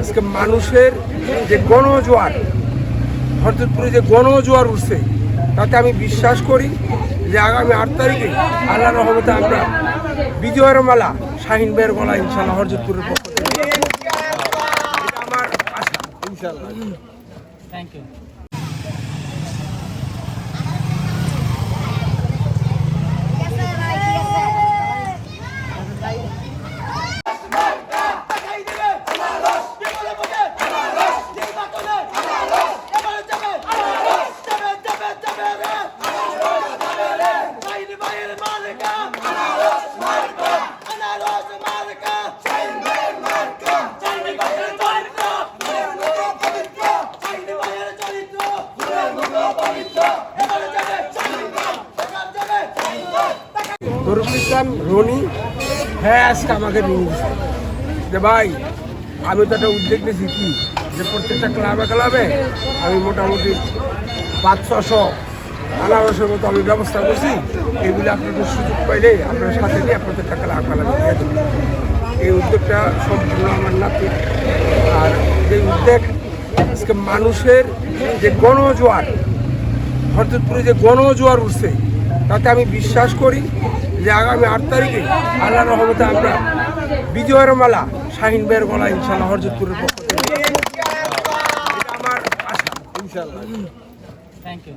আজকে মানুষের যে গণজোয়ার হরদপুরে যে গণজোয়ার উঠছে তাতে আমি বিশ্বাস করি যে আগামী আট তারিখে আল্লাহ রহমতে আমরা বিজয়ের মালা শাহিন বের গলা ইনশাল্লাহ হরজতপুরের পক্ষ থেকে। আমার আশা। ইনশাল্লাহ থ্যাংক ইউ তরুণ ইসলাম রনি? হ্যাঁ আজকে আমাকে নিয়ে যে ভাই, আমি তো একটা উদ্যোগ নিয়েছি, কি? যে প্রত্যেকটা ক্লাবে ক্লাবে আমি মোটামুটি পাঁচ ছশো আনারসের মতো আমি ব্যবস্থা করছি। এগুলো আপনাদের সুযোগ পাইলে আপনার সাথে নিয়ে ক্লাব ক্লাবে দিয়ে এই উদ্যোগটা সম্পূর্ণ আমার নাতি। আর এই উদ্যোগ আজকে মানুষের যে গণজোয়ার হরদপুরে যে গণজোয়ার উঠছে তাতে আমি বিশ্বাস করি যে আগামী আট তারিখে আল্লাহ রহমতে আমরা বিজয়ের মালা শাহিন বের গলা ইনশাল্লাহ হরজতপুরের পক্ষ থেকে। আমার আশা। ইনশাল্লাহ থ্যাংক ইউ